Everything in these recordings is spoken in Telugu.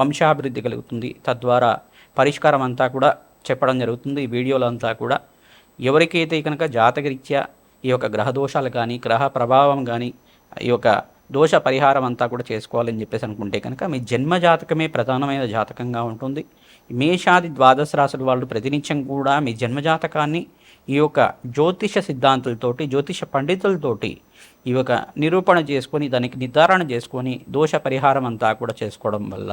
వంశాభివృద్ధి కలుగుతుంది. తద్వారా పరిష్కారం అంతా కూడా చెప్పడం జరుగుతుంది. ఈ వీడియోలో అంతా కూడా ఎవరికైతే కనుక జాతకరీత్యా ఈ యొక్క గ్రహ దోషాలు కానీ గ్రహ ప్రభావం కానీ ఈ యొక్క దోష పరిహారం అంతా కూడా చేసుకోవాలని చెప్పేసి అనుకుంటే కనుక మీ జన్మ జాతకమే ప్రధానమైన జాతకంగా ఉంటుంది. మేషాది ద్వాదశ రాశుల వాళ్ళు ప్రతినిత్యం కూడా మీ జన్మ జాతకాన్ని ఈ యొక్క జ్యోతిష సిద్ధాంతులతోటి జ్యోతిష పండితులతోటి ఈ యొక్క నిరూపణ చేసుకొని దానికి నిర్ధారణ చేసుకొని దోష పరిహారం అంతా కూడా చేసుకోవడం వల్ల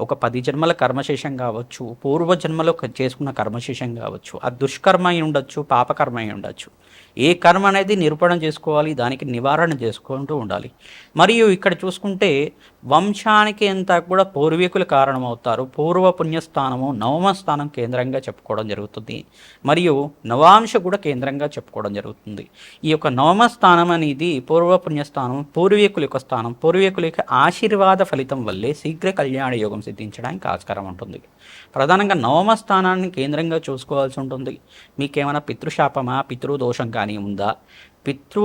ఒక పది జన్మల కర్మశేషం కావచ్చు పూర్వ జన్మలో చేసుకున్న కర్మశేషం కావచ్చు అది దుష్కర్మ అయి ఉండొచ్చు పాపకర్మ అయి ఉండొచ్చు. ఏ కర్మ అనేది నిరూపణ చేసుకోవాలి దానికి నివారణ చేసుకుంటూ ఉండాలి. మరియు ఇక్కడ చూసుకుంటే వంశానికి అంతా కూడా పూర్వీకులు కారణమవుతారు. పూర్వ పుణ్యస్థానము నవమ స్థానం కేంద్రంగా చెప్పుకోవడం జరుగుతుంది. మరియు నవాంశ కూడా కేంద్రంగా చెప్పుకోవడం జరుగుతుంది. ఈ యొక్క నవమ స్థానం అనేది పూర్వ పుణ్యస్థానం పూర్వీకుల యొక్క స్థానం పూర్వీకుల యొక్క ఆశీర్వాద ఫలితం వల్లే శీఘ్ర కళ్యాణ యోగం సిద్ధించడానికి ఆస్కారం ఉంటుంది. ప్రధానంగా నవమ స్థానాన్ని కేంద్రంగా చూసుకోవాల్సి ఉంటుంది. మీకేమైనా పితృశాపమా? పితృదోషం కానీ ఉందా? పితృ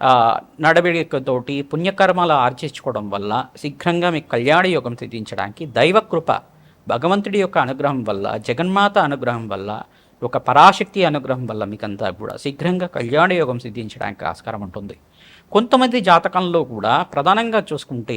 ఆ, నడవడికతోటి పుణ్యకర్మలు ఆర్జించుకోవడం వల్ల శీఘ్రంగా మీకు కళ్యాణ యోగం సిద్ధించడానికి దైవకృప భగవంతుడి యొక్క అనుగ్రహం వల్ల జగన్మాత అనుగ్రహం వల్ల ఒక పరాశక్తి అనుగ్రహం వల్ల మీకంతా కూడా శీఘ్రంగా కళ్యాణ యోగం సిద్ధించడానికి ఆస్కారం ఉంటుంది. కొంతమంది జాతకంలో కూడా ప్రధానంగా చూసుకుంటే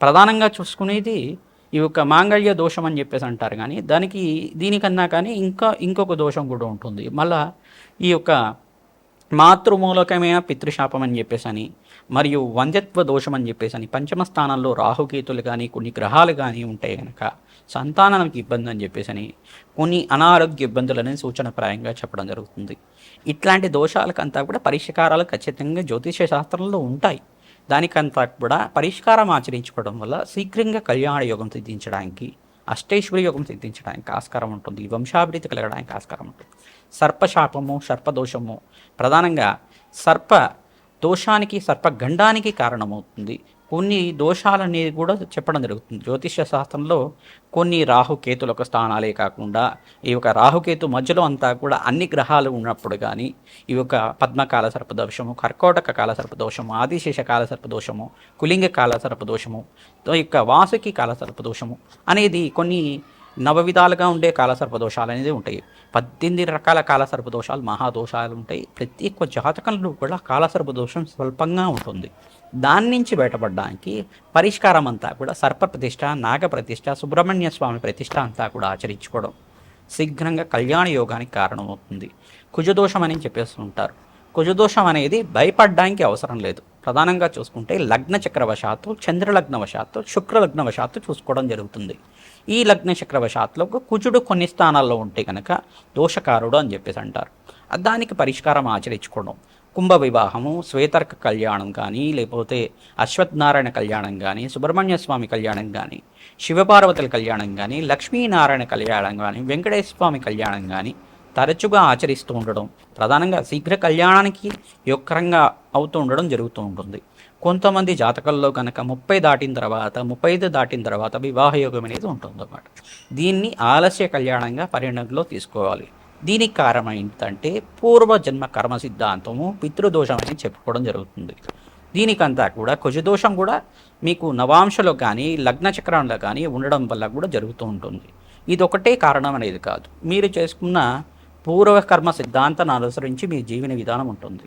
ప్రధానంగా చూసుకునేది ఈ యొక్క మాంగళ్య దోషం అని చెప్పేసి అంటారు కానీ దానికి దీనికన్నా కానీ ఇంకా ఇంకొక దోషం కూడా ఉంటుంది. మళ్ళా ఈ యొక్క మాతృమూలకమైన పితృశాపం అని చెప్పేసని మరియు వంద్యత్వ దోషం అని చెప్పేసని పంచమ స్థానంలో రాహుకేతులు కానీ కొన్ని గ్రహాలు కానీ ఉంటాయి కనుక సంతానానికి ఇబ్బంది అని చెప్పేసని కొన్ని అనారోగ్య ఇబ్బందులని సూచనప్రాయంగా చెప్పడం జరుగుతుంది. ఇట్లాంటి దోషాలకంతా కూడా పరిష్కారాలు ఖచ్చితంగా జ్యోతిష శాస్త్రంలో ఉంటాయి. దానికంతా కూడా పరిష్కారం ఆచరించుకోవడం వల్ల శీఘ్రంగా కళ్యాణ యోగం సిద్ధించడానికి అష్టైశ్వర్య యోగం సిద్ధించడానికి ఆస్కారం ఉంటుంది. వంశాభివృద్ధి కలగడానికి ఆస్కారం ఉంటుంది. సర్పశాపము సర్పదోషము ప్రధానంగా సర్ప దోషానికి సర్పగండానికి కారణమవుతుంది. కొన్ని దోషాలనేది కూడా చెప్పడం జరుగుతుంది. జ్యోతిష శాస్త్రంలో కొన్ని రాహుకేతులకు స్థానాలే కాకుండా ఈ యొక్క రాహుకేతు మధ్యలో అంతా కూడా అన్ని గ్రహాలు ఉన్నప్పుడు కానీ ఈ యొక్క పద్మకాల సర్పదోషము కర్కోటక కాల సర్పదోషము ఆదిశేష కాల సర్పదోషము కులింగ కాల సర్పదోషము ఈ యొక్క వాసుకి కాల సర్పదోషము అనేది కొన్ని నవ విధాలుగా ఉండే కాలసర్పదోషాలు అనేది ఉంటాయి. పద్దెనిమిది రకాల కాలసర్పదోషాలు మహాదోషాలు ఉంటాయి. ప్రతి ఒక్క జాతకంలో కూడా కాలసర్పదోషం స్వల్పంగా ఉంటుంది. దాని నుంచి బయటపడడానికి పరిష్కారం అంతా కూడా సర్ప ప్రతిష్ట నాగ ప్రతిష్ట సుబ్రహ్మణ్య స్వామి ప్రతిష్ట అంతా కూడా ఆచరించుకోవడం శీఘ్రంగా కళ్యాణ యోగానికి కారణమవుతుంది. కుజదోషం అని చెప్పేసి ఉంటారు కుజదోషం అనేది భయపడడానికి అవసరం లేదు. ప్రధానంగా చూసుకుంటే లగ్న చక్రవశాత్తు చంద్రలగ్నవశాత్తు శుక్రలగ్నవశాత్తు చూసుకోవడం జరుగుతుంది. ఈ లగ్న చక్రవశాత్తులో కుజుడు కొన్ని స్థానాల్లో ఉంటే కనుక దోషకారుడు అని చెప్పేసి అంటారు. దానికి పరిష్కారం ఆచరించుకోవడం. కుంభ వివాహము శ్వేతర్క కళ్యాణం కానీ లేకపోతే అశ్వత్థనారాయణ కళ్యాణం కానీ సుబ్రహ్మణ్య స్వామి కళ్యాణం కానీ శివపార్వతుల కళ్యాణం కానీ లక్ష్మీనారాయణ కళ్యాణం కానీ వెంకటేశ్వర స్వామి కళ్యాణం కానీ తరచుగా ఆచరిస్తూ ఉండడం. ప్రధానంగా శీఘ్ర కళ్యాణానికి యొక్కరంగా అవుతూ ఉండడం జరుగుతూ ఉంటుంది. కొంతమంది జాతకంలో కనుక ముప్పై దాటిన తర్వాత ముప్పై ఐదు దాటిన తర్వాత వివాహ యోగం అనేది ఉంటుందన్నమాట. దీన్ని ఆలస్య కళ్యాణంగా పరిగణనలో తీసుకోవాలి. దీనికి కారణం ఏంటంటే పూర్వజన్మ కర్మ సిద్ధాంతము పితృదోషం అని చెప్పుకోవడం జరుగుతుంది. దీనికంతా కూడా కుజదోషం కూడా మీకు నవాంశలో కానీ లగ్న చక్రంలో కానీ ఉండడం వల్ల కూడా జరుగుతూ ఉంటుంది. ఇది ఒకటే కారణం అనేది కాదు. మీరు చేసుకున్న పూర్వకర్మ సిద్ధాంతాన్ని అనుసరించి మీ జీవన విధానం ఉంటుంది.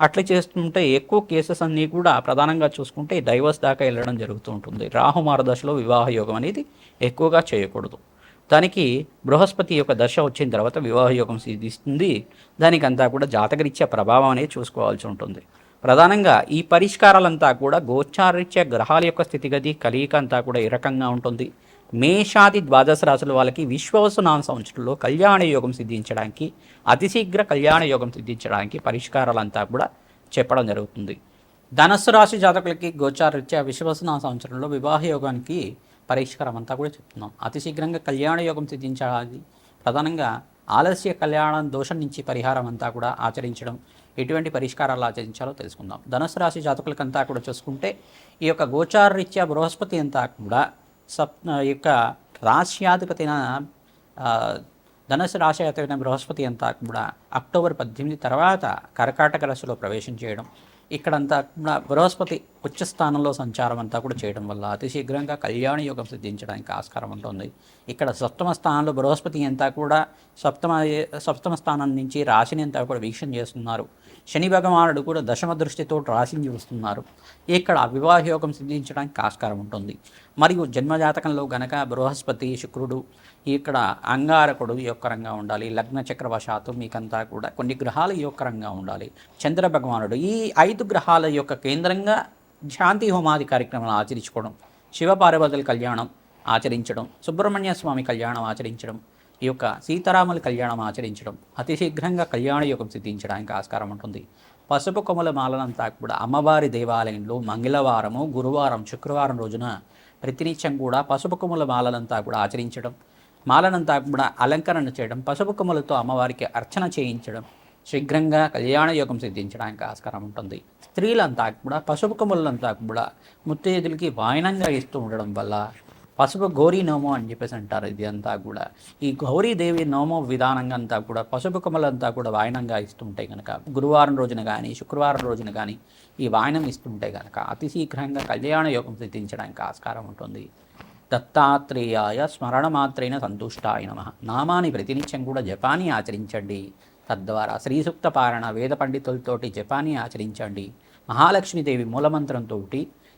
అట్లా చేస్తుంటే ఎక్కువ కేసెస్ అన్నీ కూడా ప్రధానంగా చూసుకుంటే డైవర్స్ దాకా వెళ్ళడం జరుగుతూ ఉంటుంది. రాహుమార దశలో వివాహ యోగం అనేది ఎక్కువగా చేయకూడదు. దానికి బృహస్పతి యొక్క దశ వచ్చిన తర్వాత వివాహ యోగం సిద్ధిస్తుంది. దానికంతా కూడా జాతకరీత్యా ప్రభావం అనేది చూసుకోవాల్సి ఉంటుంది. ప్రధానంగా ఈ పరిష్కారాలంతా కూడా గోచారీత్యా గ్రహాల యొక్క స్థితిగతి కలియిక అంతా కూడా ఈ రకంగా ఉంటుంది? మేషాది ద్వాదశ రాశుల వాళ్ళకి విశ్వవసునామ సంవత్సరంలో కళ్యాణ యోగం సిద్ధించడానికి అతి శీఘ్ర కళ్యాణ యోగం సిద్ధించడానికి పరిష్కారాలంతా కూడా చెప్పడం జరుగుతుంది. ధనస్సు రాశి జాతకులకి గోచారరీత్యా విశ్వవసునామ సంవత్సరంలో వివాహ యోగానికి పరిష్కారం అంతా కూడా చెప్తున్నాం. అతి శీఘ్రంగా కళ్యాణ యోగం సిద్ధించాలి ప్రధానంగా ఆలస్య కళ్యాణం దోషం నుంచి పరిహారం అంతా కూడా ఆచరించడం ఎటువంటి పరిష్కారాలు ఆచరించాలో తెలుసుకుందాం. ధనుసు రాశి జాతకులకంతా కూడా చూసుకుంటే ఈ యొక్క గోచారరీత్యా బృహస్పతి అంతా కూడా సప్ యొక్క రాశ్యాధిపతిన ధనుసు రాశ్యాధిపతిన బృహస్పతి అంతా కూడా అక్టోబర్ పద్దెనిమిది తర్వాత కర్కాటక రాశిలో ప్రవేశం చేయడం ఇక్కడంతా కూడా బృహస్పతి ఉచ్చ స్థానంలో సంచారం అంతా కూడా చేయడం వల్ల అతి శీఘ్రంగా కళ్యాణ యోగం సిద్ధించడానికి ఆస్కారం ఉంటుంది. ఇక్కడ సప్తమ స్థానంలో బృహస్పతి అంతా కూడా సప్తమ సప్తమ స్థానం నుంచి రాశిని అంతా కూడా వీక్షణ చేస్తున్నారు. శని భగవానుడు కూడా దశమ దృష్టితో రాశిని చూస్తున్నారు. ఇక్కడ వివాహ యోగం సిద్ధించడానికి ఆస్కారం ఉంటుంది. మరియు జన్మజాతకంలో గనక బృహస్పతి శుక్రుడు ఇక్కడ అంగారకుడు యొక్కరంగా ఉండాలి. లగ్న చక్రవశాత్తు మీకంతా కూడా కొన్ని గ్రహాలు యొక్కరంగా ఉండాలి. చంద్ర భగవానుడు ఈ ఐదు గ్రహాల యొక్క కేంద్రంగా శాంతి హోమాది కార్యక్రమాలు ఆచరించుకోవడం శివపార్వతుల కళ్యాణం ఆచరించడం సుబ్రహ్మణ్య స్వామి కళ్యాణం ఆచరించడం ఈ యొక్క సీతారాముల కళ్యాణం ఆచరించడం అతి శీఘ్రంగా కళ్యాణ యోగం సిద్ధించడానికి ఆస్కారం ఉంటుంది. పసుపు కొమ్మల మాలనంతా కూడా అమ్మవారి దేవాలయంలో మంగళవారము గురువారం శుక్రవారం రోజున ప్రతినిత్యం కూడా పసుపు కొమ్మల మాలనంతా కూడా ఆచరించడం మాలనంతా కూడా అలంకరణ చేయడం పసుపు కొమ్మలతో అమ్మవారికి అర్చన చేయించడం శీఘ్రంగా కళ్యాణ యోగం సిద్ధించడానికి ఆస్కారం ఉంటుంది. స్త్రీలంతా కూడా పసుపు కొమ్మలంతా కూడా ముత్తైదులకి వాయనంగా ఇస్తూ ఉండడం వల్ల పసుపు గౌరీ నోమో అని చెప్పేసి అంటారు ఇది అంతా కూడా. ఈ గౌరీదేవి నోమో విధానంగా అంతా కూడా పసుపు కొమ్మలంతా కూడా వాయనంగా ఇస్తుంటే కనుక గురువారం రోజున కానీ శుక్రవారం రోజున కానీ ఈ వాయనం ఇస్తుంటే కనుక అతి శీఘ్రంగా కళ్యాణ యోగం సిద్ధించడానికి ఆస్కారం ఉంటుంది. దత్తాత్రేయాయ స్మరణ మాత్రైన సంతుష్టాయ నమ. నామాని ప్రతినిత్యం కూడా జపాని ఆచరించండి. తద్వారా శ్రీసూక్త పారణ వేద పండితులతోటి జపాని ఆచరించండి. మహాలక్ష్మీదేవి మూలమంత్రంతో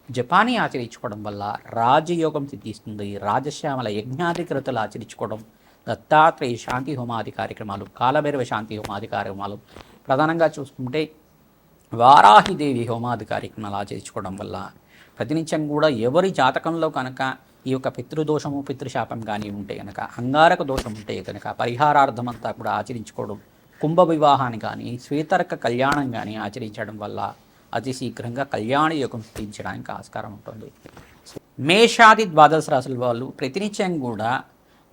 జపాని ఆచరించుకోవడం వల్ల రాజయోగం సిద్ధిస్తుంది. రాజశ్యామల యజ్ఞాధికృతలు ఆచరించుకోవడం దత్తాత్రేయ శాంతి హోమాది కార్యక్రమాలు కాలభైరవ శాంతి హోమాది కార్యక్రమాలు ప్రధానంగా చూసుకుంటే వారాహిదేవి హోమాది కార్యక్రమాలు ఆచరించుకోవడం వల్ల ప్రతినిత్యం కూడా ఎవరి జాతకంలో కనుక ఈ యొక్క పితృదోషము పితృశాపం కానీ ఉంటే కనుక అంగారక దోషం ఉంటే కనుక పరిహారార్థం అంతా కూడా ఆచరించుకోవడం కుంభ వివాహాన్ని కానీ శ్వేతరక కళ్యాణం కానీ ఆచరించడం వల్ల అతి శీఘ్రంగా కళ్యాణ యోగం సిద్ధించడానికి ఆస్కారం ఉంటుంది. మేషాది ద్వాదశ రాశుల వాళ్ళు ప్రతినిత్యం కూడా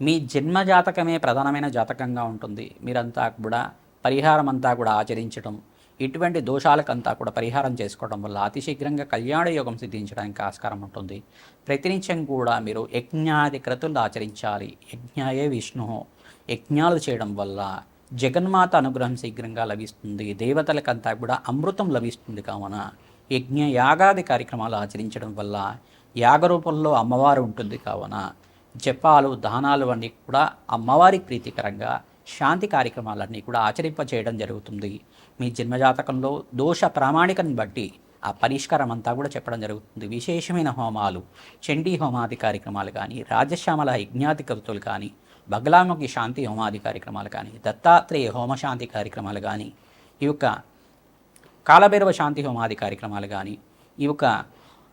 మీ జన్మ జాతకమే ప్రధానమైన జాతకంగా ఉంటుంది. మీరంతా కూడా పరిహారం అంతా కూడా ఆచరించడం ఇటువంటి దోషాలకంతా కూడా పరిహారం చేసుకోవడం వల్ల అతి శీఘ్రంగా కళ్యాణ యోగం సిద్ధించడానికి ఆస్కారం ఉంటుంది. ప్రతినిత్యం కూడా మీరు యజ్ఞాది క్రతులు ఆచరించాలి. యజ్ఞాయే విష్ణు యజ్ఞాలు చేయడం వల్ల జగన్మాత అనుగ్రహం శీఘ్రంగా లభిస్తుంది. దేవతలకంతా కూడా అమృతం లభిస్తుంది కావున యజ్ఞ యాగాది కార్యక్రమాలు ఆచరించడం వల్ల యాగ రూపంలో అమ్మవారు ఉంటుంది కావున జపాలు దానాలు అన్నీ కూడా అమ్మవారి ప్రీతికరంగా శాంతి కార్యక్రమాలన్నీ కూడా ఆచరింప చేయడం జరుగుతుంది. మీ జన్మజాతకంలో దోష ప్రామాణికను బట్టి ఆ పరిష్కారం అంతా కూడా చెప్పడం జరుగుతుంది. విశేషమైన హోమాలు చండీ హోమాది కార్యక్రమాలు కానీ రాజశ్యామల యజ్ఞాది కవితలు కానీ బగలాముఖి శాంతి హోమాది కార్యక్రమాలు కానీ దత్తాత్రేయ హోమశాంతి కార్యక్రమాలు కానీ ఈ యొక్క కాలభైరవ శాంతి హోమాది కార్యక్రమాలు కానీ ఈ యొక్క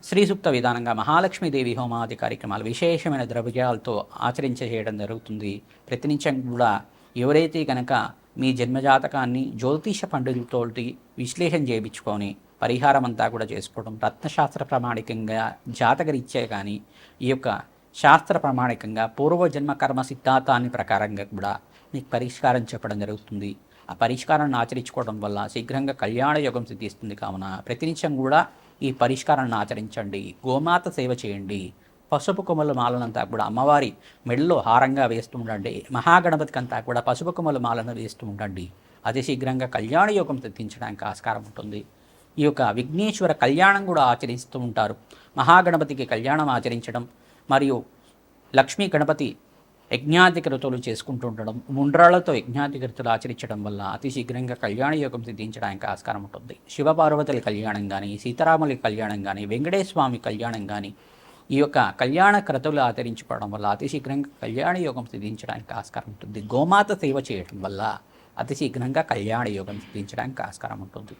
శ్రీసూక్త విధానంగా మహాలక్ష్మీదేవి హోమాది కార్యక్రమాలు విశేషమైన ద్రవ్యాలతో ఆచరించ చేయడం జరుగుతుంది. ప్రతినిత్యం కూడా ఎవరైతే కనుక మీ జన్మజాతకాన్ని జ్యోతిష పండితులతోటి విశ్లేషణ చేయించుకొని పరిహారం అంతా కూడా చేసుకోవడం రత్నశాస్త్ర ప్రామాణికంగా జాతకరీత్యా కానీ ఈ యొక్క శాస్త్ర ప్రామాణికంగా పూర్వజన్మ కర్మ సిద్ధాంతాన్ని ప్రకారంగా కూడా మీకు పరిష్కారం చెప్పడం జరుగుతుంది. ఆ పరిష్కారాన్ని ఆచరించుకోవడం వల్ల శీఘ్రంగా కళ్యాణ యోగం సిద్ధిస్తుంది. కావున ప్రతినిత్యం కూడా ఈ పరిష్కారాన్ని ఆచరించండి. గోమాత సేవ చేయండి. పసుపు కొమ్మల మాలనంతా కూడా అమ్మవారి మెడలో హారంగా వేస్తూ ఉండండి. మహాగణపతికి అంతా కూడా పసుపు కొమ్మల మాలను వేస్తూ ఉండండి. అతి శీఘ్రంగా కళ్యాణ యోగం సిద్ధించడానికి ఆస్కారం ఉంటుంది. ఈ యొక్క విఘ్నేశ్వర కళ్యాణం కూడా ఆచరిస్తూ ఉంటారు. మహాగణపతికి కళ్యాణం ఆచరించడం మరియు లక్ష్మీ గణపతి యజ్ఞాధికృతులు చేసుకుంటూ ఉండడం ముండ్రాళ్ళతో యజ్ఞాధికృతులు ఆచరించడం వల్ల అతి శీఘ్రంగా కళ్యాణ యోగం సిద్ధించడానికి ఆస్కారం ఉంటుంది. శివపార్వతుల కళ్యాణం కానీ సీతారాముల కళ్యాణం కానీ వెంకటేశ్వర కళ్యాణం కానీ ఈ యొక్క కళ్యాణ క్రతువులు ఆచరించుకోవడం వల్ల అతి శీఘ్రంగా కళ్యాణ యోగం సిద్ధించడానికి ఆస్కారం ఉంటుంది. గోమాత సేవ చేయడం వల్ల అతి శీఘ్రంగా కళ్యాణ యోగం సిద్ధించడానికి ఆస్కారం ఉంటుంది.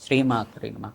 శ్రీమా శ్రీమా